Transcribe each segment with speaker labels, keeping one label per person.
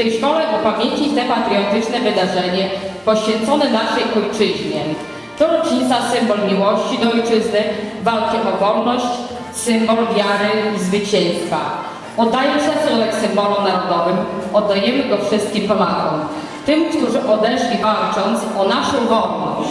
Speaker 1: tej szkole upamiętnić te patriotyczne wydarzenie poświęcone naszej ojczyźnie. To rocznica symbol miłości do ojczyzny, walki o wolność, symbol wiary i zwycięstwa. Oddając szacunek symbolom narodowym, oddajemy go wszystkim Polakom, tym, którzy odeszli walcząc o naszą wolność.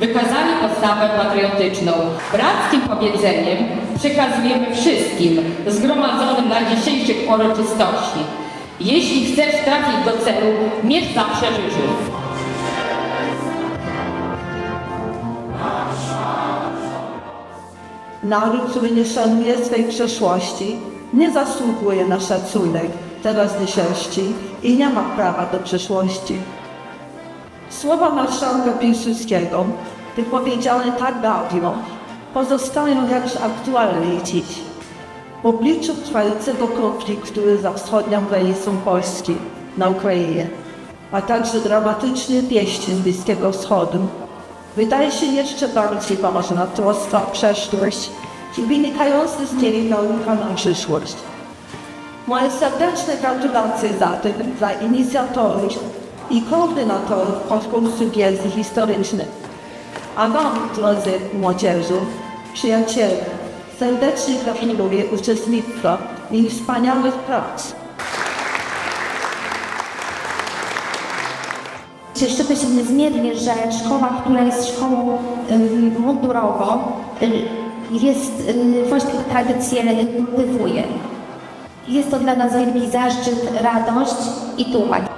Speaker 1: Wykazali postawę patriotyczną. Brackim powiedzeniem przekazujemy wszystkim zgromadzonym na dzisiejszych uroczystości. Jeśli chcesz trafić do celu, mieć zawsze życzy.
Speaker 2: Naród, który nie szanuje swej przeszłości, nie zasługuje na szacunek teraźniejszości i nie ma prawa do przyszłości. Słowa marszałka Piłsudskiego, wypowiedziane tak dawno, pozostają jakże aktualne dziś. W obliczu trwającego konfliktu za wschodnią granicą Polski na Ukrainie, a także dramatycznych wieści z Bliskiego Wschodu, wydaje się jeszcze bardziej ważna troska o przeszłość i wynikający z niej nauka na przyszłość. Moje serdeczne gratulacje zatem dla inicjatorów i koordynatorów konkursu wiedzy historycznej. A Wam, drodzy młodzieżu, przyjaciele, serdecznie gratuluję uczestnictwa i wspaniałych prac.
Speaker 3: Cieszę się niezmiernie, że szkoła, która jest szkołą mundurową, jest y, właśnie tradycję kultywuje. Jest to dla nas wielki zaszczyt, radość i dumać.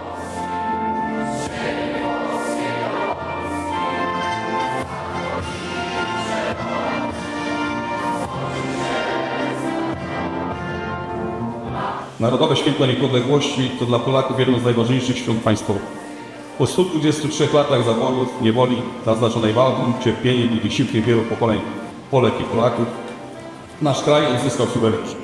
Speaker 4: Narodowe Święto Niepodległości to dla Polaków jedno z najważniejszych świąt państwowych. Po 123 latach zawodów, niewoli, naznaczonej walką, cierpieniem i wysiłkiem wielu pokoleń Polek i Polaków, nasz kraj odzyskał suwerenność.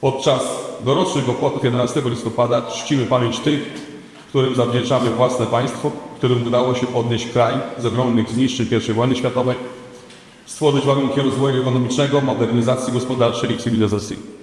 Speaker 4: Podczas dorocznych obchodów 11 listopada czcimy pamięć tych, którym zawdzięczamy własne państwo, którym udało się podnieść kraj z ogromnych zniszczeń I wojny światowej, stworzyć warunki rozwoju ekonomicznego, modernizacji gospodarczej i cywilizacyjnej.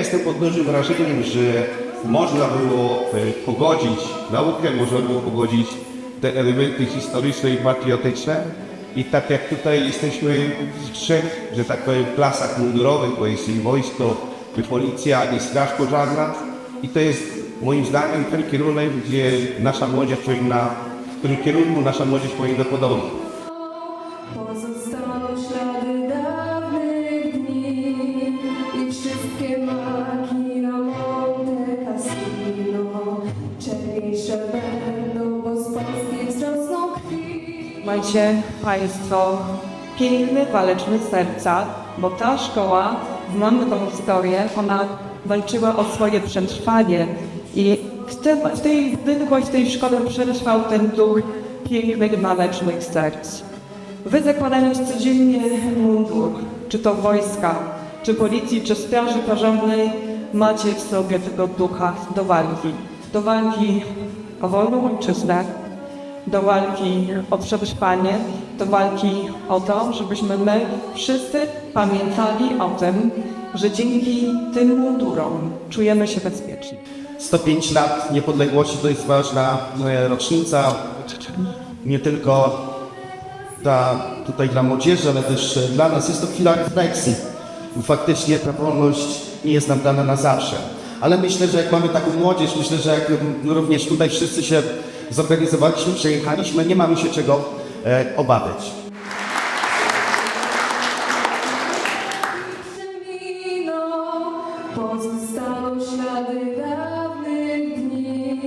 Speaker 5: Jestem pod dużym wrażeniem, że można było e, pogodzić naukę, można było pogodzić te elementy historyczne i patriotyczne. I tak jak tutaj jesteśmy w trzech, że tak powiem, klasach mundurowych, bo jest i wojsko, i policja, i straż pożarna. I to jest moim zdaniem ten kierunek, gdzie nasza młodzież powinna, w którym kierunku nasza młodzież powinna podążać.
Speaker 2: Macie Państwo piękne, waleczne serca, bo ta szkoła, znamy tą historię, ona walczyła o swoje przetrwanie i w, w tej zwykłość tej szkole przetrwał ten duch pięknych, walecznych serc. Wy zakładając codziennie mundur, czy to wojska, czy policji, czy straży pożarnej, macie w sobie tego ducha do walki. Do walki o wolną ojczyznę, do walki o przetrwanie, do walki o to, żebyśmy my wszyscy pamiętali o tym, że dzięki tym mundurom czujemy się bezpieczni.
Speaker 5: 105 lat niepodległości to jest ważna rocznica, nie tylko dla, tutaj dla młodzieży, ale też dla nas jest to chwila refleksji. Bo Faktycznie ta wolność nie jest nam dana na zawsze. Ale myślę, że jak mamy taką młodzież, myślę, że jak mm, również tutaj wszyscy się zorganizowaliśmy, przejechaliśmy, nie mamy się czego e, obawiać.
Speaker 6: Pozostaną ślady dawnych dni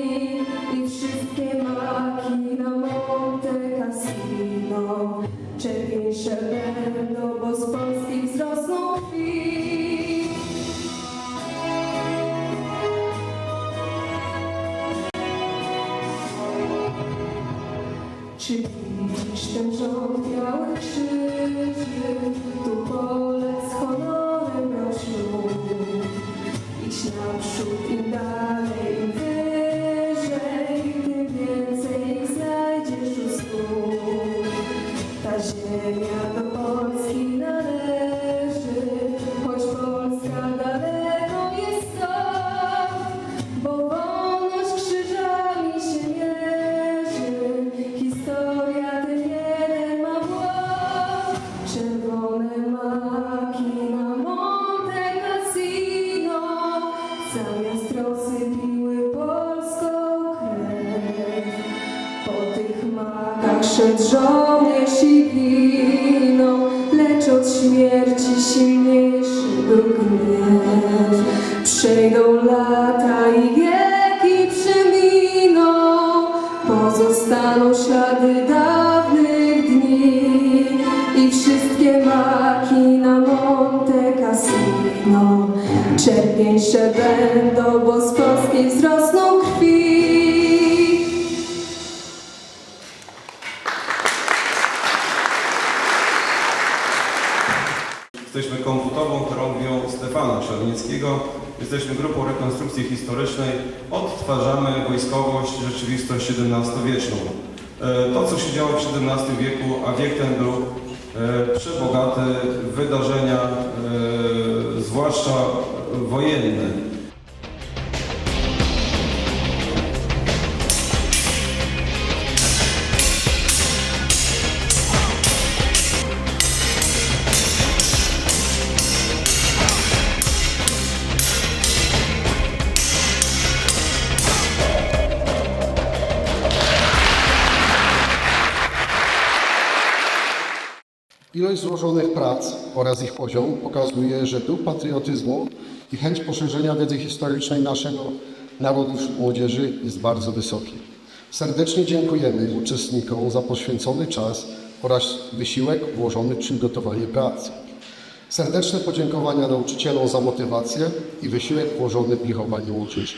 Speaker 6: i wszystkie maki na Monte Cassino, czerwiejsze Czy widzisz ten rząd białych krzyży, tu Polek z honorem roślu? Idź naprzód im dalej, im wyżej, tym więcej znajdziesz u stóp. Ta ziemia do Polski należy, szedł żołnierz i ginął, lecz od śmierci silniejszy był gniew. Przejdą lata i wieki przeminą, pozostaną ślady dawnych dni i wszystkie maki na Monte Cassino. Czerwieńsze będą, bo
Speaker 7: Jesteśmy komputową chorągwią Stefana Czarnieckiego. Jesteśmy grupą rekonstrukcji historycznej. Odtwarzamy wojskowość, rzeczywistość XVII-wieczną. E, To, co się działo w XVII wieku, a wiek ten był e, przebogaty, wydarzenia, e, zwłaszcza wojenne.
Speaker 8: Ilość złożonych prac oraz ich poziom pokazuje, że duch patriotyzmu i chęć poszerzenia wiedzy historycznej naszego narodu wśród młodzieży jest bardzo wysoki. Serdecznie dziękujemy uczestnikom za poświęcony czas oraz wysiłek włożony w przygotowanie prac. Serdeczne podziękowania nauczycielom za motywację i wysiłek włożony w wychowanie młodzieży.